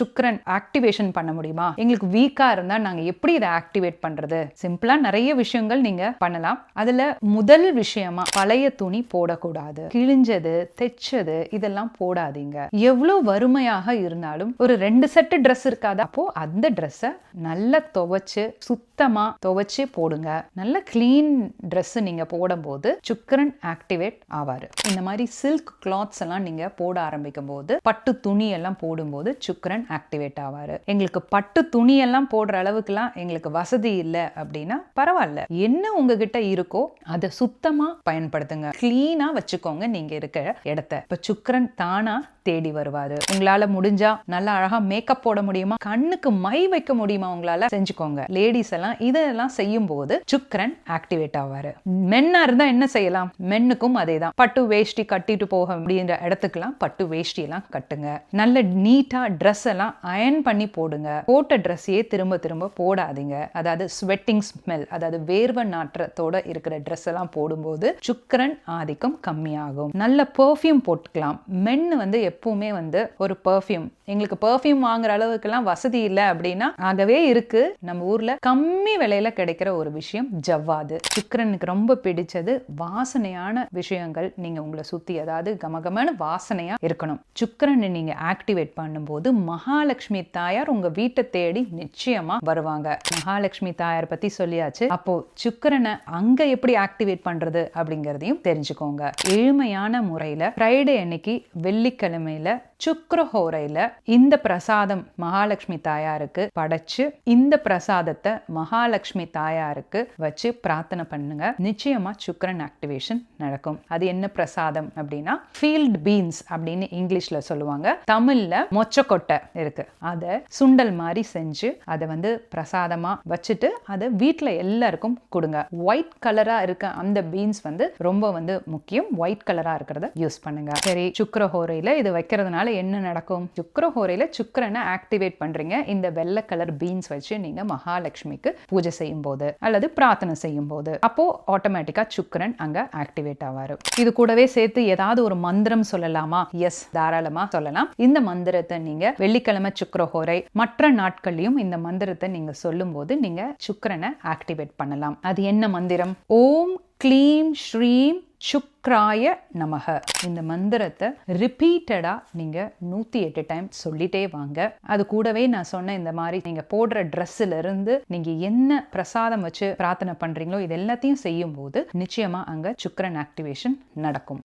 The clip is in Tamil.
சுக்கரன் ஆக்டிவேஷன் பண்ண முடியுமா? எங்களுக்கு வீக்கா இருந்தா நாங்க எப்படி இதை ஆக்டிவேட் பண்றது? சிம்பிளா நிறைய விஷயங்கள் நீங்க பண்ணலாம். அதுல முதல் விஷயமா பழைய துணி போடக்கூடாது. கிழிஞ்சது தைச்சது இதெல்லாம் போடாதீங்க. எவ்வளவு வறுமையாக இருந்தாலும் ஒரு ரெண்டு செட்டு ட்ரெஸ் இருக்காது? அப்போ அந்த ட்ரெஸ்ஸை நல்லா துவைச்சு சுத்தமா துவைச்சு போடுங்க. நல்ல க்ளீன் ட்ரெஸ் நீங்க போடும்போது சுக்கரன் ஆக்டிவேட் ஆவாரு. இந்த மாதிரி சில்க் கிளாத்ஸ் எல்லாம் நீங்க போட ஆரம்பிக்கும் போது பட்டு துணி எல்லாம் போடும்போது சுக்கரன் ஆக்டிவேட் ஆவார். எங்களுக்கு பட்டு துணியெல்லாம் போடுற அளவுக்குலாம் எங்களுக்கு வசதி இல்லை அப்படின்னா பரவாயில்ல. என்ன உங்ககிட்ட இருக்கோ அதை சுத்தமாக பயன்படுத்துங்க. க்ளீனாக வச்சுக்கோங்க நீங்கள் இருக்கிற இடத்த. இப்போ சுக்கரன் தானாக தேடி வருவார். உங்களால் முடிஞ்சா நல்லா அழகாக மேக்கப் போட முடியுமா? கண்ணுக்கு மை வைக்க முடியுமா உங்களால்? செஞ்சுக்கோங்க. லேடிஸ் எல்லாம் இதெல்லாம் செய்யும் போது சுக்கரன் ஆக்டிவேட் ஆவார். மென்னா இருந்தால் என்ன செய்யலாம்? மென்னுக்கும் அதே தான் பட்டு வேஷ்டி கட்டிட்டு போக அப்படின்ற இடத்துக்குலாம் பட்டு வேஷ்டி எல்லாம் கட்டுங்க. நல்ல நீட்டாக ட்ரெஸ் எல்லாம் அயன் பண்ணி போடுங்க. போட்ட ட்ரெஸ்ஸையே திரும்ப திரும்ப போடாதீங்க. அதாவது ஸ்வெட்டிங் ஸ்மெல் அதாவது வேர்வை நாற்றத்தோட இருக்கிற ட்ரெஸ் எல்லாம் போடும்போது சுக்கரன் ஆதிக்கம் கம்மியாகும். நல்ல பெர்ஃப்யூம் போட்டுக்கலாம். மென் வந்து எப்பவுமே வந்து ஒரு பர்ஃப்யூம் எங்களுக்கு பெர்ஃப்யூம் வாங்குற அளவுக்குலாம் வசதி இல்லை அப்படின்னா ஆகவே இருக்கு. நம்ம ஊர்ல கம்மி விலையில கிடைக்கிற ஒரு விஷயம் ஜவ்வாது. சுக்கரனுக்கு ரொம்ப பிடிச்சது வாசனையான விஷயங்கள். நீங்க உங்களை சுத்தி அதாவது கமகமான வாசனையா இருக்கணும். சுக்கரனை நீங்க ஆக்டிவேட் பண்ணும்போது மகாலட்சுமி தாயார் உங்க வீட்டை தேடி நிச்சயமா வருவாங்க. மகாலட்சுமி தாயார் பத்தி சொல்லியாச்சு. அப்போ சுக்கரனை அங்க எப்படி ஆக்டிவேட் பண்றது அப்படிங்கறதையும் தெரிஞ்சுக்கோங்க. எளிமையான முறையில ஃப்ரைடே அன்னைக்கு வெள்ளிக்கிழமையில சுக்கரஹோரையில இந்த பிரசாதம் மகாலட்சுமி தாயாருக்கு படைச்சு இந்த பிரசாதத்தை மகாலட்சுமி தாயாருக்கு வச்சு பிரார்த்தனை பண்ணுங்க. நிச்சயமா சுக்கரன் ஆக்டிவேஷன் நடக்கும். அது என்ன பிரசாதம் அப்படின்னா ஃபீல்ட் பீன்ஸ் அப்படின்னு இங்கிலீஷ்ல சொல்லுவாங்க. தமிழ்ல மொச்சக்கொட்டை. இருக்கு. அதை சுண்டல் மாதிரி செஞ்சு அதை வந்து பிரசாதமா வச்சுட்டு அதை வீட்டில் எல்லாருக்கும் கொடுங்க. ஒயிட் கலரா இருக்க அந்த பீன்ஸ் வந்து ரொம்ப வந்து முக்கியம். ஒயிட் கலரா இருக்கிறத யூஸ் பண்ணுங்க. சரி சுக்கரஹோரையில இது வைக்கிறதுனால என்ன நடக்கும்? சுக்கரஹோரையில சுக்கரனை ஆக்டிவேட் பண்றீங்க. இந்த வெள்ளை கலர் பீன்ஸ் வச்சு நீங்க மகாலட்சுமிக்கு பூஜை செய்யும் போது அல்லது பிரார்த்தனை செய்யும் போது அப்போ ஆட்டோமேட்டிக்கா சுக்கரன் அங்க ஆக்டிவேட் ஆவாரு. இது கூடவே சேர்த்து ஏதாவது ஒரு மந்திரம் சொல்லலாமா? எஸ் தாராளமா சொல்லலாம். இந்த மந்திரத்தை நீங்க வெள்ளிக்கிழமை சுக்கரஹோரை மற்ற நாட்கள்லயும் இந்த மந்திரத்தை நீங்க சொல்லும்போது நீங்க சுக்கரனை ஆக்டிவேட் பண்ணலாம். அது என்ன மந்திரம்? ஓம் க்ளீம் ஸ்ரீம் சுக்ராய நமக. இந்த மந்திரத்தை ரிப்பீட்டடா நீங்க நூத்தி எட்டு டைம் சொல்லிட்டே வாங்க. அது கூடவே நான் சொன்ன இந்த மாதிரி நீங்க போடுற ட்ரெஸ்ஸில் இருந்து நீங்க என்ன பிரசாதம் வச்சு பிரார்த்தனை பண்றீங்களோ இது எல்லாத்தையும் செய்யும் போது நிச்சயமா அங்க சுக்கரன் ஆக்டிவேஷன் நடக்கும்.